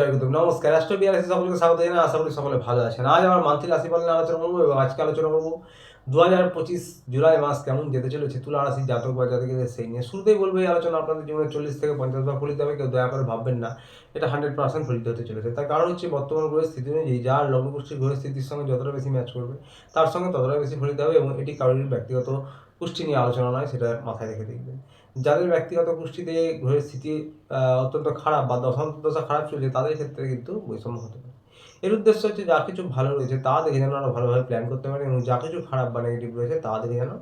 জয় গুরু নমস্কার রাষ্ট্র সকলকে স্বাগত জানাই। আশা করি সকলে ভালো আছেন। আজ আমার মান্থলি রাশিফল আলোচনা করব এবং আজকে আলোচনা করব দু হাজার পঁচিশ জুলাই মাস কেমন যেতে চলেছে? তুলা রাশি জাতক বা জাতকের সেই নিয়ে শুরুতেই বলব এই আলোচনা আপনাদের জীবনে চল্লিশ থেকে পঞ্চাশ বার ফলিত হবে, কেউ দয়া করে ভাববেন না। এটা হান্ড্রেড পার্সেন্ট ফলিত হতে চলেছে। তার কারণ হচ্ছে বর্তমান গ্রহের স্থিতি অনুযায়ী যার লগ্নপুষ্টির গ্রহের স্থিতির সঙ্গে যতটা বেশি ম্যাচ করবে, তার সঙ্গে ততটা বেশি ফলিত হবে এবং এটি কারোর ব্যক্তিগত পুষ্টি নিয়ে আলোচনা নয়, সেটা মাথায় রেখে দেখবেন। যাদের ব্যক্তিগত পুষ্টিতে গ্রহের স্থিতি অত্যন্ত খারাপ বা দশান্ত দশা খারাপ চলছে, তাদের ক্ষেত্রে কিন্তু বৈষম্য হতে পারে। এর উদ্দেশ্য হচ্ছে যা কিছু ভালো রয়েছে তা দেখে যেন আরও ভালোভাবে প্ল্যান করতে পারে এবং যা কিছু খারাপ বা নেগেটিভ রয়েছে তা দেখে যেন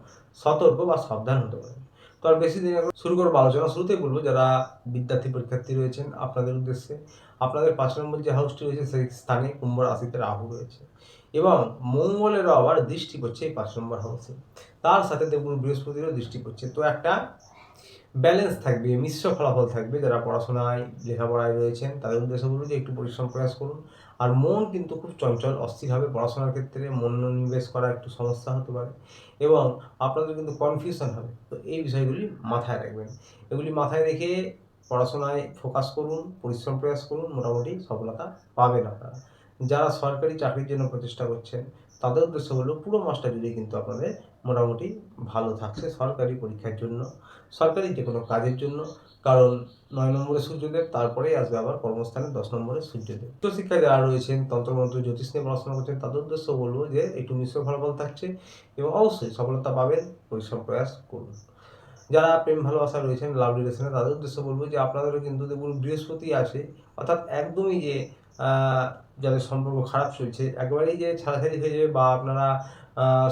সতর্ক বা সাবধান হতে পারে। তো আর বেশি দিন শুরু করব আলোচনা শুরুতেই বলব যারা বিদ্যার্থী পরীক্ষার্থী রয়েছেন আপনাদের উদ্দেশ্যে, আপনাদের পাঁচ নম্বর যে হাউসটি রয়েছে সেই স্থানে কুম্ভ রাশিতে রাহু রয়েছে এবং মঙ্গলেরও আবার দৃষ্টি পড়ছে এই পাঁচ নম্বর হাউসে। তার সাথে দেখুন বৃহস্পতিরও দৃষ্টি পড়ছে। তো একটা ব্যালেন্স থাকবে, মিশ্র ফলাফল থাকবে যারা পড়াশোনায়, লেখাপড়ায় রয়েছেন, তাদের উদ্দেশ্য বলব যে একটু পরিশ্রম প্রয়াস করুন। আর মন কিন্তু খুব চঞ্চল, অস্থির হবে পড়াশোনার ক্ষেত্রে মনোনিবেশ করা একটু সমস্যা হতে পারে এবং আপনাদের কিন্তু কনফিউশন হবে। তো এই বিষয়গুলি মাথায় রাখবেন। এগুলি মাথায় রেখে পড়াশোনায় ফোকাস করুন, পরিশ্রম প্রয়াস করুন, মোটামুটি সফলতা পাবেন আপনারা। যারা সরকারি চাকরির জন্য প্রচেষ্টা করছেন তাদের উদ্দেশ্য হলো পুরো মাসটা জুড়ে কিন্তু আপনাদের মোটামুটি ভালো থাকছে সরকারি পরীক্ষার জন্য, সরকারি যে কোনো কাজের জন্য। কারণ নয় নম্বরে সূর্যদেব, তারপরেই আসবে আবার কর্মস্থানে দশ নম্বরে সূর্যদেব। উচ্চ শিক্ষায় যারা রয়েছেন, তন্ত্রমন্ত্র, জ্যোতিষ নিয়ে পড়াশোনা করছেন, তাদের উদ্দেশ্য বলব যে একটু মিশ্র ফলাফল থাকছে এবং অবশ্যই সফলতা পাবেন, পরিশ্রম, প্রয়াস করুন। যারা প্রেম, ভালোবাসা রয়েছেন লাভ রিলেশনে তাদের উদ্দেশ্য বলব যে আপনাদেরও কিন্তু দেখুন বৃহস্পতি আছে অর্থাৎ একদমই যে যাদের সম্পর্ক খারাপ চলছে, একবারেই যে ছাড়াছাড়ি হয়ে যাবে বা আপনারা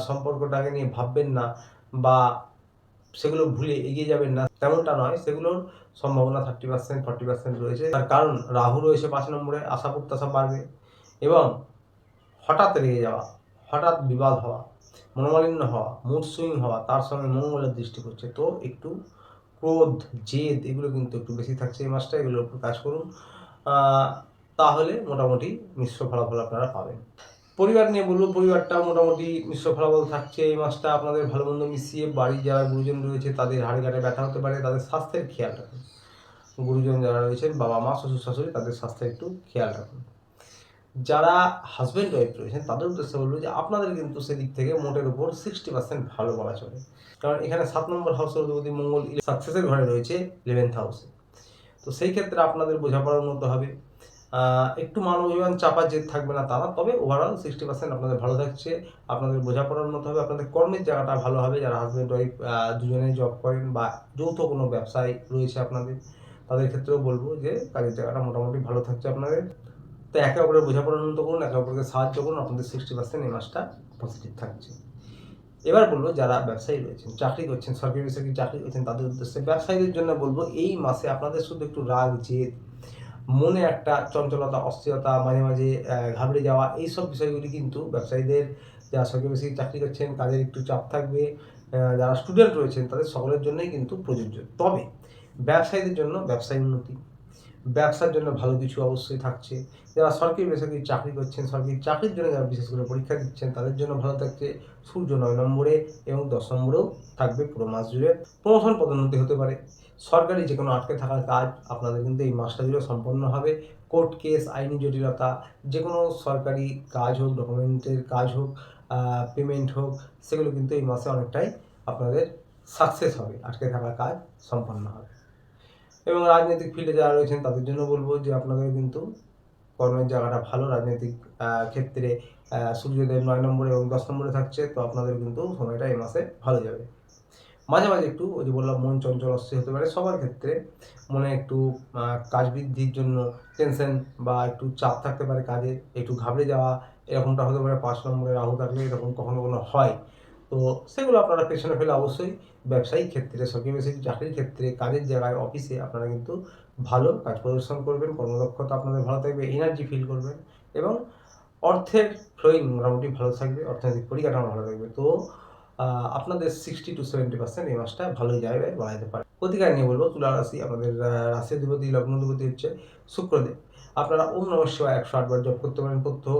সম্পর্কটাকে নিয়ে ভাববেন না বা সেগুলো ভুলে এগিয়ে যাবেন না, তেমনটা নয়। সেগুলোর সম্ভাবনা থার্টি পার্সেন্ট ফর্টি পার্সেন্ট রয়েছে। তার কারণ, রাহু রয়েছে পাঁচ নম্বরে, আশা প্রত্যাশা বাড়বে এবং হঠাৎ রেগে যাওয়া, হঠাৎ বিবাদ হওয়া, মনোমালিন্য হওয়া মুড সুইং হওয়া, তার সঙ্গে মঙ্গলের দৃষ্টি করছে তো একটু ক্রোধ, জেদ, এগুলো কিন্তু একটু বেশি থাকছে এই মাসটা। এগুলোর উপর কাজ করুন। তাহলে মোটামুটি মিশ্র ফলাফল আপনারা পাবেন। পরিবার নিয়ে বলব পরিবারটা মোটামুটি মিশ্র ফলাফল থাকছে। এই মাসটা আপনাদের ভালো মন্দ মিশিয়ে বাড়ির যারা গুরুজন রয়েছে, তাদের হাড়ে ঘাটে ব্যথা হতে পারে, তাদের স্বাস্থ্যের খেয়াল রাখুন। গুরুজন যারা রয়েছেন, বাবা মা, শ্বশুর শাশুড়ি, তাদের স্বাস্থ্যের একটু খেয়াল রাখুন। যারা হাজব্যান্ড ওয়াইফ রয়েছেন, তাদের উদ্দেশ্যে বলব যে আপনাদের কিন্তু সেদিক থেকে মোটের উপর সিক্সটি পার্সেন্ট ভালো বলা চলে। কারণ এখানে সাত নম্বর হাউসের অধিপতি মঙ্গল সাকসেসের ঘরে রয়েছে ইলেভেন্থ হাউসে তো সেই ক্ষেত্রে আপনাদের বোঝাপড়ার মতো হবে। একটু মান অভিমান চাপা জেদ থাকবে না তারা তবে ওভারঅল সিক্সটি পার্সেন্ট আপনাদের ভালো থাকছে, আপনাদের বোঝাপড়ার মতো হবে, আপনাদের কর্মের জায়গাটা ভালো হবে, যারা হাজব্যান্ড ওয়াইফ দুজনেই জব করেন বা যৌথ কোনো ব্যবসায় রয়েছে আপনাদের, তাদের ক্ষেত্রেও বলব যে কাজের জায়গাটা মোটামুটি ভালো থাকছে আপনাদের। তো একে অপরের বোঝাপড়ার মতো করুন, একে অপরকে সাহায্য করুন, আপনাদের সিক্সটি পার্সেন্ট এই মাসটা পজিটিভ থাকছে। এবার বলব যারা ব্যবসায়ী রয়েছেন, চাকরি করছেন, সরকারি বেসরকারি চাকরি করছেন, তাদের উদ্দেশ্যে ব্যবসায়ীদের জন্য বলব এই মাসে আপনাদের শুধু একটু রাগ, জেদ মনে একটা চঞ্চলতা, অস্থিরতা, মাঝে মাঝে ঘাবড়ে যাওয়া, এইসব বিষয়গুলি কিন্তু ব্যবসায়ীদের যারা সরকারি বেশি চাকরি করছেন, তাদের একটু চাপ থাকবে। যারা স্টুডেন্ট রয়েছেন, তাদের সকলের জন্যই কিন্তু প্রযোজ্য। তবে ব্যবসায়ীদের জন্য ব্যবসায় উন্নতি ব্যবসার জন্য ভালো কিছু অবশ্যই থাকছে। যারা সরকারি বেসরকারি চাকরি করছেন, সরকারি চাকরির জন্য যারা বিশেষ করে পরীক্ষা দিচ্ছেন, তাদের জন্য ভালো থাকছে সূর্য নয় নম্বরে এবং দশ নম্বরেও থাকবে পুরো মাস জুড়ে প্রমোশন পদোন্নতি হতে পারে। সরকারি যে কোনো আটকে থাকার কাজ আপনাদের কিন্তু এই মাসটা জুড়ে সম্পন্ন হবে। কোর্ট কেস, আইনি জটিলতা যে কোনো সরকারি কাজ হোক, ডকুমেন্টের কাজ হোক পেমেন্ট হোক, সেগুলো কিন্তু এই মাসে অনেকটাই আপনাদের সাকসেস হবে। আটকে থাকা কাজ সম্পন্ন হবে। এবং রাজনৈতিক ফিল্ডে যারা রয়েছেন তাদের জন্য বলব যে আপনাদের কিন্তু কর্মের জায়গাটা ভালো। রাজনৈতিক ক্ষেত্রে আহ, সূর্যোদয় নয় নম্বরে এবং দশ নম্বরে থাকছে তো আপনাদের কিন্তু সময়টা এই মাসে ভালো যাবে। মাঝে মাঝে একটু ওই যে বললাম মন চঞ্চল অস্থির হতে পারে। সবার ক্ষেত্রে মনে একটু কাজ বৃদ্ধির জন্য টেনশন বা একটু চাপ থাকতে পারে কাজে। একটু ঘাবড়ে যাওয়া এরকমটা হতে পারে। পাঁচ নম্বরে রাহু থাকলে এরকম কখনো কখনো হয়। তো সেগুলো আপনারা পেছনে ফেলে অবশ্যই ব্যবসায়িক ক্ষেত্রে, সরকারি বেসরকারি চাকরির ক্ষেত্রে, কাজের জায়গায় অফিসে আপনারা কিন্তু ভালো কাজ প্রদর্শন করবেন, কর্মদক্ষতা আপনাদের ভালো থাকবে এনার্জি ফিল করবেন এবং অর্থের ফ্লোয়িং মোটামুটি ভালো থাকবে, অর্থনৈতিক পরিকাঠামো ভালো থাকবে। তো আপনাদের সিক্সটি টু সেভেন্টি পার্সেন্ট এই মাসটা ভালোই জায়গায় বলা যেতে পারে। প্রতিকার নিয়ে বলব, তুলা রাশি আমাদের রাশি অধিপতি লগ্ন অধিপতি হচ্ছে শুক্রদেব। আপনারা ওম নমঃ শিবায় একশো আটবার জপ করতে পারেন প্রত্যহ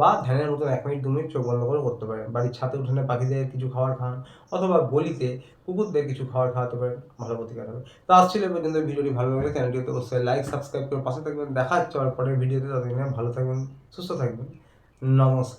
বা ধ্যানের মতন এক মিনিট, দু মিনিট চোখ বন্ধ করে করতে পারেন। বাড়ির ছাদে উঠোনে পাখিদের কিছু খাবার খান অথবা গলিতে কুকুরদের কিছু খাবার খাওয়াতে পারেন, ভালো প্রতিকার হবে। তো আসছিল পর্যন্ত, ভিডিওটি ভালো লাগলে চ্যানেলটিতে অবশ্যই লাইক সাবস্ক্রাইব করে পাশে থাকবেন। দেখা হচ্ছে আবার পরের ভিডিওতে তাদের ভালো থাকবেন, সুস্থ থাকবেন। নমস্কার।